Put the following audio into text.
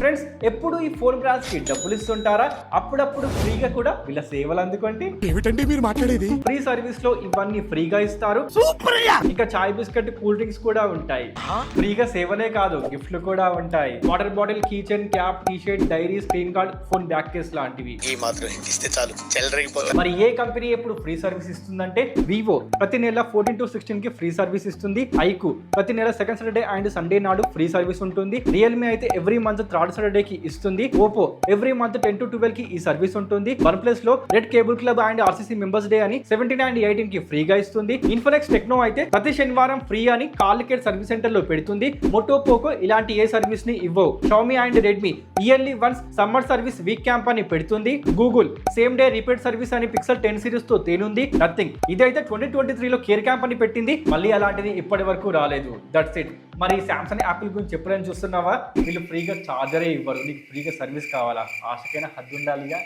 Friends ఎప్పుడు ఈ phone బ్రాండ్స్కి డబ్బులు ఇస్తుంటారా? అప్పుడప్పుడు ఫ్రీగా కూడా వీళ్ళ సేవలు అందుకోండి. ఏమిటండి మీరు మాట్లాడేది? ఫ్రీ సర్వీస్లో ఇవన్నీ ఫ్రీగా ఇస్తారు. ఇంకా చాయ్ బిస్కెట్ కూల్ డ్రింక్స్ కూడా ఉంటాయి. ఫ్రీగా సేవలే కాదు గిఫ్ట్లు కూడా ఉంటాయి. Water bottle keychain cap T shirt diary screen card phone back case లాంటివి. ఈ మాత్రం హింట్ ఇస్తే చాలు. చెల్లరగిపోతా మరి ఏ కంపెనీ ఎప్పుడు ఫ్రీ సర్వీస్ ఇస్తుందంటే వివో. ప్రతి నెల ఫోర్టీన్ టు సిక్స్టీన్కి ఫ్రీ సర్వీస్ ఇస్తుంది. ఐకు. ప్రతి నెల సెకండ్ సాటర్డే అండ్ సండే నాడు ఫ్రీ సర్వీస్ ఉంటుంది. రియల్మీ అయితే ఎవ్రీ మంత్ థర్డ్ సాటర్డే కి ఇస్తుంది. Oppo every month ten to ట్వెల్వ్కి ఈ సర్వీస్ ఉంటుంది. వన్ ప్లస్లో red cable club and RCC members day అని సెవెంటీన్ అండ్ ఎయిటీన్కి ఫ్రీగా ఇస్తుంది. ఇన్ఫోనెక్స్ టెక్నో అయితే ప్రతి శనివారం ఫ్రీ అని కాల్ కేర్ సర్వీస్ సెంటర్లో పెడుతుంది. మోటో పోకో ఇలాంటి ఏ సర్వీస్ని ఇవ్వవు. Xiaomi and Redmi yearly once summer service week camp అని పెడుతుంది. Google same day repair service అని పిక్సెల్ టెన్ సిరీస్తో తేనుంది నథింగ్ ఇదైతే ట్వంటీ ట్వంటీ త్రీలో కేర్ క్యాంప్ అని పెట్టింది. మళ్ళీ అలాంటిది ఇప్పటి వరకు రాలేదు. దట్స్ ఇట్ మరి సామ్సంగ్ యాపిల్ గురించి చెప్పడానికి చూస్తున్నావా? వీళ్ళు ఫ్రీగా చార్జరే ఇవ్వరు. నీకు ఫ్రీగా సర్వీస్ కావాలా? ఆశకైనా హద్దు ఉండాలిగా.